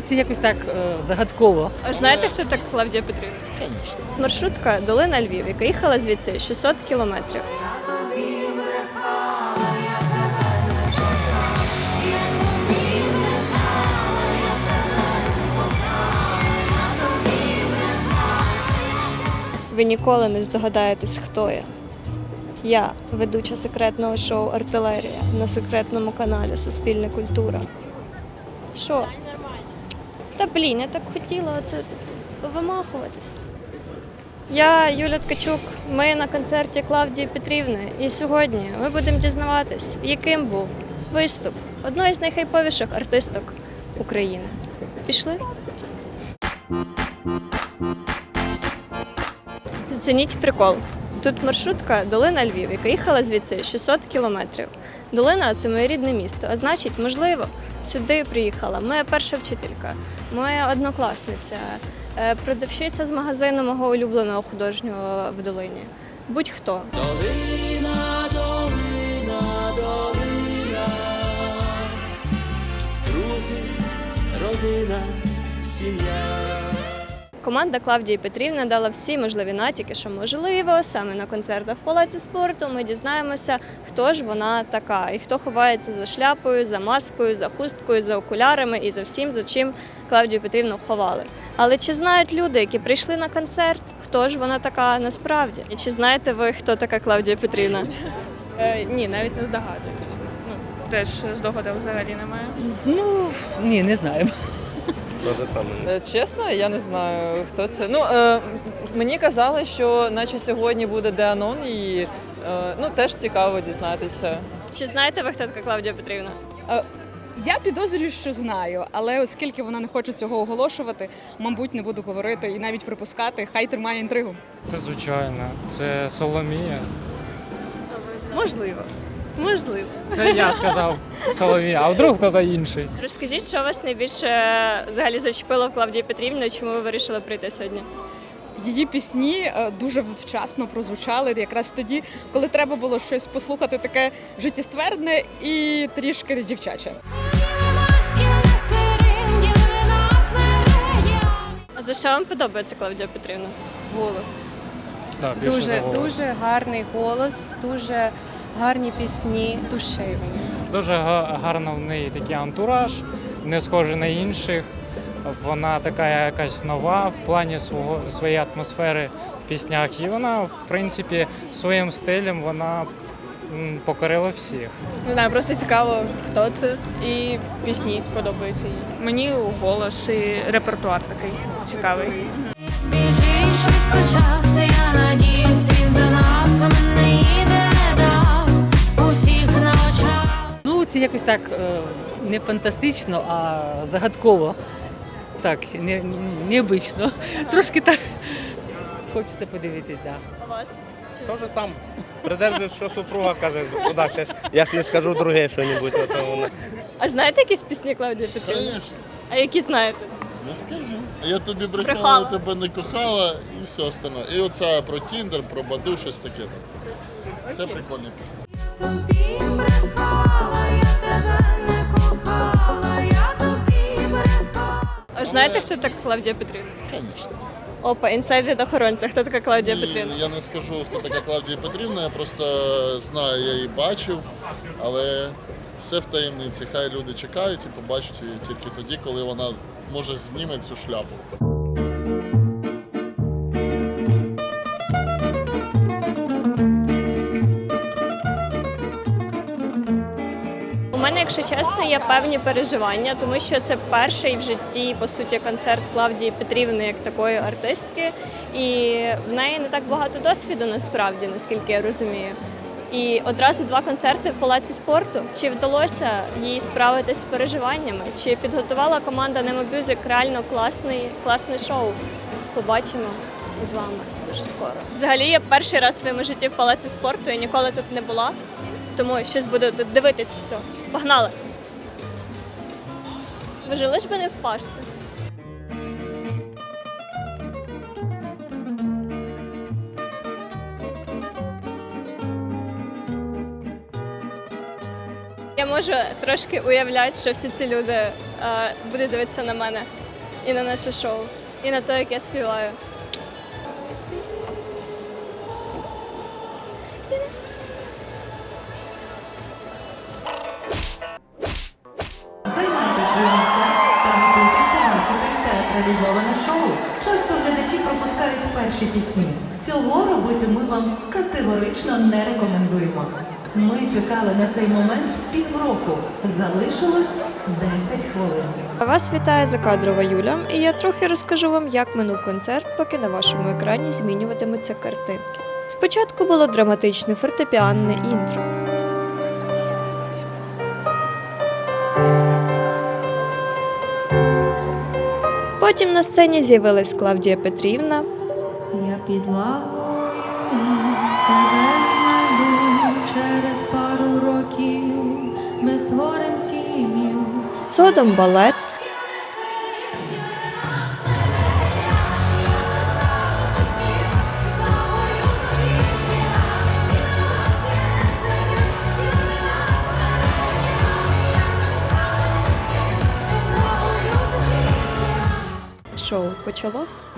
Це якось так е, загадково. А знаєте, хто така Клавдія Петрівна? Конечно. Маршрутка Долина Львів, яка їхала звідси 600 кілометрів. Ви ніколи не здогадаєтесь, хто я. Я ведуча секретного шоу Артилерія на секретному каналі Суспільна культура. Що? Та блін, я так хотіла оце вимахуватись. Я Юля Ткачук. Ми на концерті Клавдії Петрівни. І сьогодні ми будемо дізнаватись, яким був виступ одної з найхайповіших артисток України. Пішли? Зацініть прикол. Тут маршрутка Долина Львів, яка їхала звідси 600 кілометрів. Долина це моє рідне місто. А значить, можливо, сюди приїхала моя перша вчителька, моя однокласниця, е, продавщиця з магазину мого улюбленого художнього в долині. Будь-хто. Долина, долина, долина, друзі, родина, сім'я. Команда Клавдії Петрівни дала всі можливі натяки, що можливо саме на концертах в палаці спорту ми дізнаємося, хто ж вона така, і хто ховається за шляпою, за маскою, за хусткою, за окулярами і за всім, за чим Клавдію Петрівну ховали. Але чи знають люди, які прийшли на концерт, хто ж вона така насправді? І чи знаєте ви, хто така Клавдія Петрівна? Е, ні, навіть не здогадуюсь. Ну, теж здогадів взагалі немає. Ну, ні, не знаємо. Е, Чесно, я не знаю, хто це. Ну, е, мені казали, що наче сьогодні буде Деанон, і е, ну, теж цікаво дізнатися. Чи знаєте ви, хто така Клавдія Петрівна? Я підозрюю, що знаю, але оскільки вона не хоче цього оголошувати, мабуть, не буду говорити і навіть припускати. Хай тримає інтригу. Та звичайно, це Соломія. Можливо. Можливо. Це я сказав Соломія, а вдруг хтось інший. Розкажіть, що вас найбільше е, взагалі зачепило в Клавдії Петрівні, чому ви вирішили прийти сьогодні? Її пісні е, дуже вчасно прозвучали якраз тоді, коли треба було щось послухати таке життєствердне і трішки дівчаче. А за що вам подобається Клавдія Петрівна? Голос. Да, Дуже, голос. дуже гарний голос, дуже гарні пісні, душевні. Дуже га- гарно в неї такий антураж, не схожий на інших. Вона така якась нова в плані свого своєї атмосфери в піснях. І вона, в принципі, своїм стилем вона покорила всіх. Не знаю, просто цікаво, хто це. І пісні подобаються їй. Мені голос і репертуар такий цікавий. Біжить швидко якось так е, не фантастично, а загадково. Так, не, необично. Трошки так хочеться подивитись, так. Да. А вас? То же сам. Придержуєш, що супруга каже, куди ще ж. Я ж не скажу друге що-небудь. вона. А знаєте якісь пісні Клавдії Петрівни? Конечно, А які знаєте? не скажу. А я тобі брехала, Брехала. тебе не кохала і все остальне. І оце про Тіндер, про Баду, щось таке. Це прикольні пісні. Знаєте, хто така Клавдія Петрівна? Звісно. Опа, інсайд від охоронця. Хто така Клавдія Петрівна? Я не скажу, хто така Клавдія Петрівна, я просто знаю, я її бачив, але все в таємниці. Хай люди чекають і побачать її тільки тоді, коли вона може зніме цю шляпу. Якщо чесно, є певні переживання, тому що це перший в житті, по суті, концерт Клавдії Петрівни як такої артистки. І в неї не так багато досвіду насправді, наскільки я розумію. І одразу два концерти в палаці спорту. Чи вдалося їй справитися з переживаннями? Чи підготувала команда Music реально класний, класне шоу? Побачимо з вами дуже скоро. Взагалі, я перший раз в своєму житті в палаці спорту і ніколи тут не була. Тому щось буду дивитись все. Погнали! Боже, лиш би не впасти. Я можу трошки уявляти, що всі ці люди е, будуть дивитися на мене і на наше шоу, і на те, як я співаю. Перші пісні. Цього робити ми вам категорично не рекомендуємо. Ми чекали на цей момент півроку. Залишилось 10 хвилин. Вас вітає закадрова Юля, і я трохи розкажу вам, як минув концерт, поки на вашому екрані змінюватимуться картинки. Спочатку було драматичне фортепіанне інтро. Потім на сцені з'явилась Клавдія Петрівна, Я під лавою тебе знайду через пару років. Ми створим сім'ю. згодом балет, шоу почалось.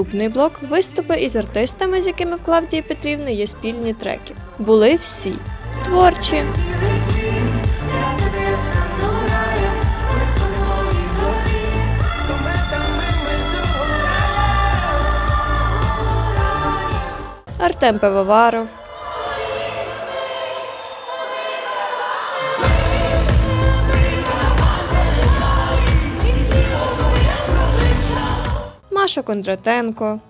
Наступний блок виступи із артистами, з якими в Клавдії Петрівни є спільні треки. Були всі. Творчі, Артем Пивоваров, Маша Кондратенко,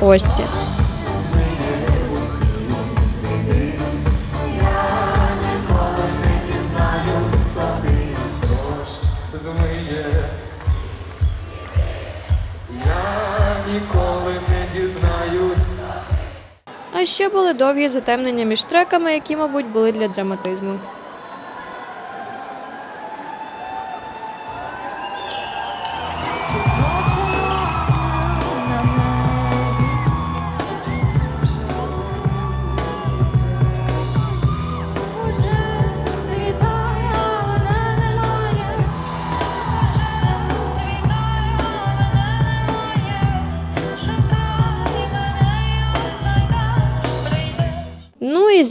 Ості. змиє. Я ніколи. А ще були довгі затемнення між треками, які, мабуть, були для драматизму.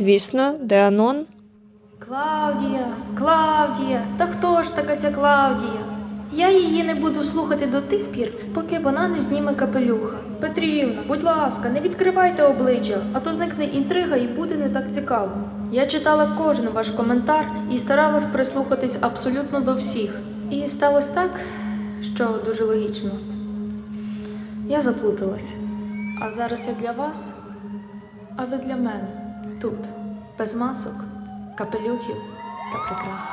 Звісно, Деанон. Клавдія, Клавдія, та хто ж така ця Клавдія? Я її не буду слухати до тих пір, поки вона не зніме капелюха. Петрівна, будь ласка, не відкривайте обличчя, а то зникне інтрига і буде не так цікаво. Я читала кожен ваш коментар і старалась прислухатись абсолютно до всіх. І сталося так, що дуже логічно. Я заплуталась. А зараз я для вас, а ви для мене тут, без масок, капелюхів та прикрас.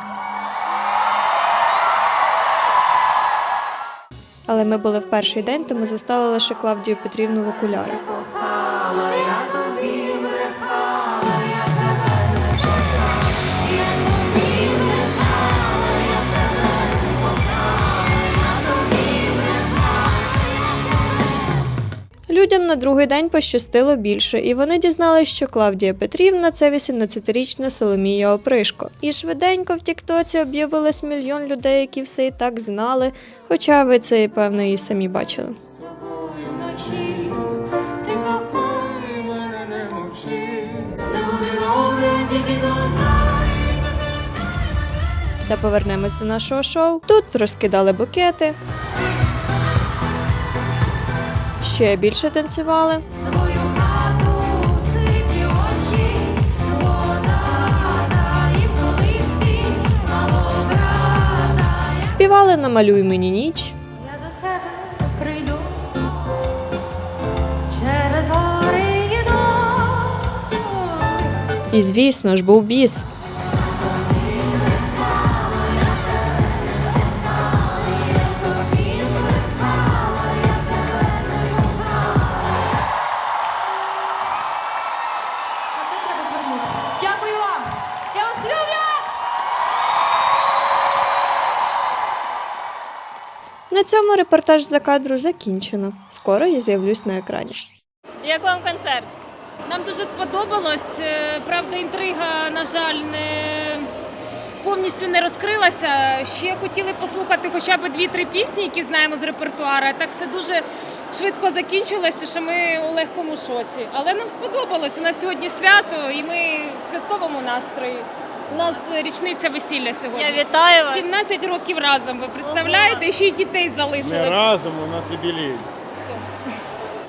Але ми були в перший день, тому застали лише Клавдію Петрівну в окулярах. Людям на другий день пощастило більше, і вони дізналися, що Клавдія Петрівна це 18-річна Соломія Опришко. І швиденько в Тіктоці об'явилось мільйон людей, які все і так знали, хоча ви це, певно, і самі бачили. Та повернемось до нашого шоу. Тут розкидали букети ще більше танцювали. Свою хату ситі очі, вона всі мало брата. Співали намалюй мені ніч. Я до тебе прийду через гори. І, звісно ж, був біс. На цьому репортаж за кадру закінчено. Скоро я з'явлюсь на екрані. Як вам концерт? Нам дуже сподобалось. Е, Правда, інтрига, на жаль, не повністю не розкрилася. Ще хотіли послухати хоча б дві-три пісні, які знаємо з репертуара. Так все дуже швидко закінчилося, що ми у легкому шоці. Але нам сподобалось. У нас сьогодні свято, і ми в святковому настрої. У нас річниця весілля сьогодні. Я вітаю вас. 17 років разом. Ви представляєте? І ще й дітей залишили. разом, у нас юбілей.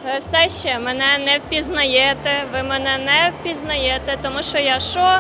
Ви все ще мене не впізнаєте, ви мене не впізнаєте, тому що я що?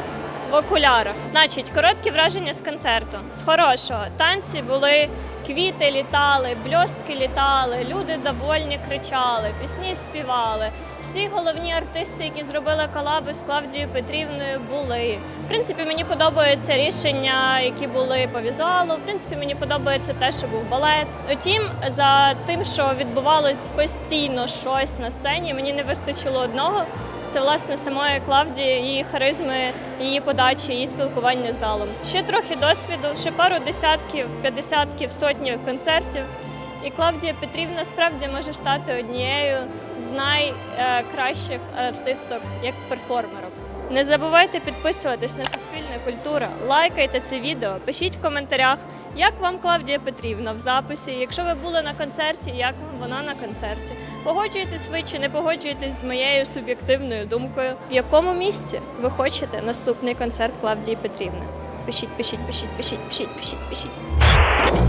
В окулярах. Значить, короткі враження з концерту. З хорошого. Танці були, квіти літали, бльостки літали, люди довольні кричали, пісні співали. Всі головні артисти, які зробили колаби з Клавдією Петрівною, були. В принципі, мені подобаються рішення, які були по візуалу. В принципі, мені подобається те, що був балет. Утім, за тим, що відбувалось постійно щось на сцені, мені не вистачило одного. Це власне самої Клавдії, її харизми, її подачі, її спілкування з залом. Ще трохи досвіду, ще пару десятків, п'ятдесятків, сотні концертів. І Клавдія Петрівна справді може стати однією з найкращих артисток як перформерок. Не забувайте підписуватись на Суспільне культура, лайкайте це відео, пишіть в коментарях, як вам Клавдія Петрівна в записі. Якщо ви були на концерті, як вам вона на концерті. Погоджуєтесь ви чи не погоджуєтесь з моєю суб'єктивною думкою, в якому місці ви хочете наступний концерт Клавдії Петрівни. Пишіть, пишіть, пишіть, пишіть, пишіть, пишіть, пишіть. пишіть.